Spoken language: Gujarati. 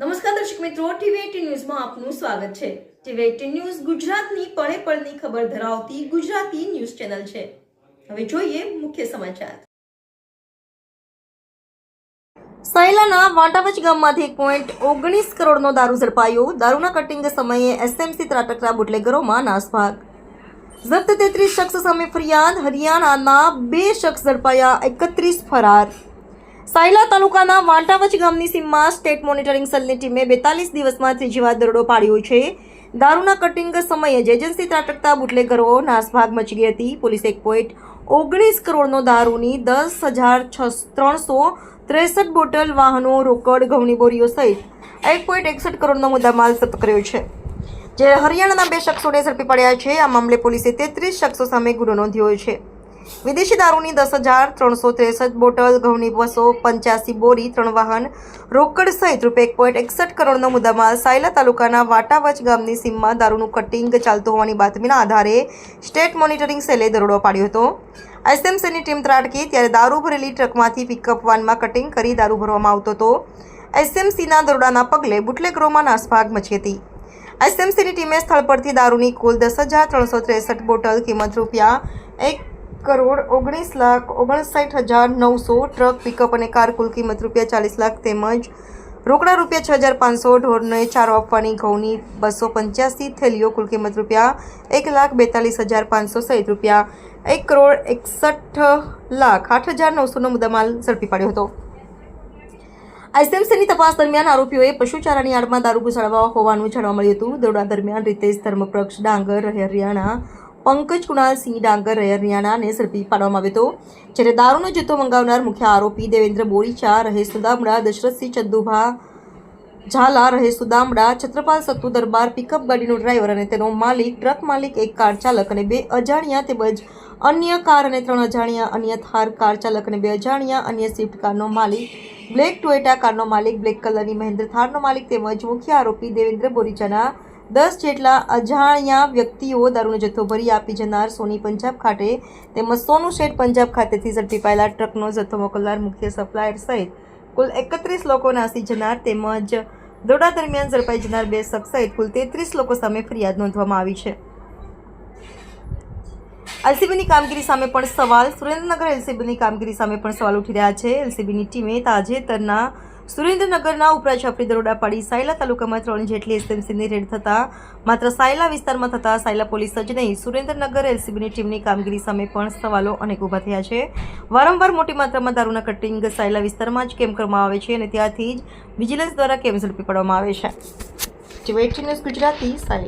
નમસ્કાર દર્શક મિત્રો ટીવી ન્યૂઝમાં આપનું સ્વાગત છે. ટીવી એટીન ન્યૂઝ ગુજરાતની પળે પળની ખબર ધરાવતી ગુજરાતી ન્યૂઝ ચેનલ છે. હવે જોઈએ મુખ્ય સમાચાર. સાયલાના વાંટાવચ ગામમાંથી એક પોઈન્ટ ઓગણીસ કરોડનો દારૂ ઝડપાયો. દારૂના કટિંગ સમયે એસએમસી ત્રાટકરા બુટલેગરોમાં નાસભાગ. જપ્ત તેત્રીસ શખ્સ સામે ફરિયાદ. હરિયાણાના બે શખ્સ ઝડપાયા, એકત્રીસ ફરાર. સાયલા તાલુકાના વાંટાવચ ગામની સીમમાં સ્ટેટ મોનિટરિંગ સેલની ટીમે બેતાલીસ દિવસમાં ત્રીજી વાર દરોડો પાડ્યો છે. દારૂના કટિંગ સમયે જ એજન્સી ત્રાટકતા બુટલેગરો નાસભાગ મચી ગઈ હતી. પોલીસે એક પોઈન્ટ ઓગણીસ કરોડનો દારૂની દસ હજાર છ ત્રણસો ત્રેસઠ બોટલ વાહનો રોકડ ઘઉંની બોરીઓ સહિત એક પોઈન્ટ એકસઠ કરોડનો મુદ્દામાલ જપ્ત કર્યો છે. જ્યારે હરિયાણાના બે શખ્સોને ઝડપી પડ્યા છે. આ મામલે પોલીસે તેત્રીસ શખ્સો સામે ગુનો નોંધ્યો છે. વિદેશી દારૂની દસ હજાર ત્રણસો ત્રેસઠ બોટલ, ઘઉંની બસો પંચ્યાસી બોરી, ત્રણ વાહન, રોકડ સહિત રૂપિયા એક પોઈન્ટ એકસઠ કરોડનો મુદ્દામાલ સાયલા તાલુકાના વાટાવચ ગામની સીમમાં દારૂનું કટિંગ ચાલતું હોવાની બાતમીના આધારે સ્ટેટ મોનિટરિંગ સેલે દરોડો પાડ્યો હતો. એસએમસીની ટીમ ત્રાટકી ત્યારે દારૂ ભરેલી ટ્રકમાંથી પિકઅપ વાનમાં કટિંગ કરી દારૂ ભરવામાં આવતો હતો. એસએમસીના દરોડાના પગલે બુટલેગરોમાં નાસભાગ મચી હતી. એસએમસીની ટીમે સ્થળ પરથી દારૂની કુલ દસ હજાર ત્રણસો ત્રેસઠ બોટલ કિંમત રૂપિયા એક કરોડ ઓગણીસ લાખ ઓગણસાઠ હજાર નવસો ટ્રક પિકઅપ અને કાર કુલ કિંમત રૂપિયા ચાલીસ લાખ તેમજ રોકડા રૂપિયા છ હજાર પાંચસો ઢોરને ચારો આપવાની ઘઉંની બસો પંચ્યાસી થેલીઓ કુલ કિંમત રૂપિયા એક લાખ બેતાલીસ હજાર પાંચસો સહિત રૂપિયા એક કરોડ એકસઠ લાખ આઠ હજાર નવસોનો મુદ્દામાલ ઝડપી પાડ્યો હતો. આઈસીએમસીની તપાસ દરમિયાન આરોપીઓએ પશુચારાની આડમાં દારૂ ઘુસાડવા હોવાનું જાણવા મળ્યું હતું. દરોડા દરમિયાન રીતેશ ધર્મપ્રક્ષ ડાંગર હરિયાણા પંકજ કુણાલસિંહ ડાંગર રહેરિયાણાને ઝડપી પાડવામાં આવ્યો હતો. જ્યારે દારૂનો જથ્થો મંગાવનાર મુખ્ય આરોપી દેવેન્દ્ર બોરીચા રહે સુદામડા, દશરથસિંહ ચંદુભા, ઝાલા રહે સુદામડા, છત્રપાલ સત્તુ દરબાર, પિકઅપ ગાડીનો ડ્રાઈવર અને તેનો માલિક, ટ્રક માલિક, એક કાર ચાલક અને બે અજાણ્યા તેમજ અન્ય કાર અને ત્રણ અજાણ્યા અન્ય થાર કાર ચાલક અને બે અજાણ્યા અન્ય સ્વિફ્ટ કારનો માલિક, બ્લેક ટોયોટા કારનો માલિક, બ્લેક કલરની મહેન્દ્ર થારનો માલિક તેમજ મુખ્ય આરોપી દેવેન્દ્ર બોરીચાના દસ જેટલા અજાણ્યા વ્યક્તિઓ દારૂનો જથ્થો ભરી આપી જનાર સોની પંજાબ ખાતે તેમજ સોનું શેઠ પંજાબ ખાતેથી ઝડપી પાયેલા ટ્રકનો જથ્થો મોકલનાર મુખ્ય સપ્લાયર સહિત કુલ એકત્રીસ લોકો નાસી જનાર તેમજ દોડા દરમિયાન ઝડપાઈ જનાર બે શખ્સ સહિત કુલ તેત્રીસ લોકો સામે ફરિયાદ નોંધવામાં આવી છે. એલસીબીની કામગીરી સામે પણ સવાલ. સુરેન્દ્રનગર એલસીબીની કામગીરી સામે પણ સવાલ ઉઠી રહ્યા છે. એલસીબીની ટીમે તાજેતરના સુરેન્દ્રનગરના ઉપરાછાપરી દરોડા પાડી સાયલા તાલુકામાં ત્રણ જેટલી એસએમસીની રેડ થતા, માત્ર સાયલા વિસ્તારમાં થતા સાયલા પોલીસ જ નહીં, સુરેન્દ્રનગર એલસીબીની ટીમની કામગીરી સામે પણ સવાલો અનેક ઊભા થયા છે. વારંવાર મોટી માત્રામાં દારૂના કટિંગ સાયલા વિસ્તારમાં જ કેમ કરવામાં આવે છે અને ત્યાંથી જ વિજિલન્સ દ્વારા કેમ ઝડપી પાડવામાં આવે છે. TV news Gujarati Sayla.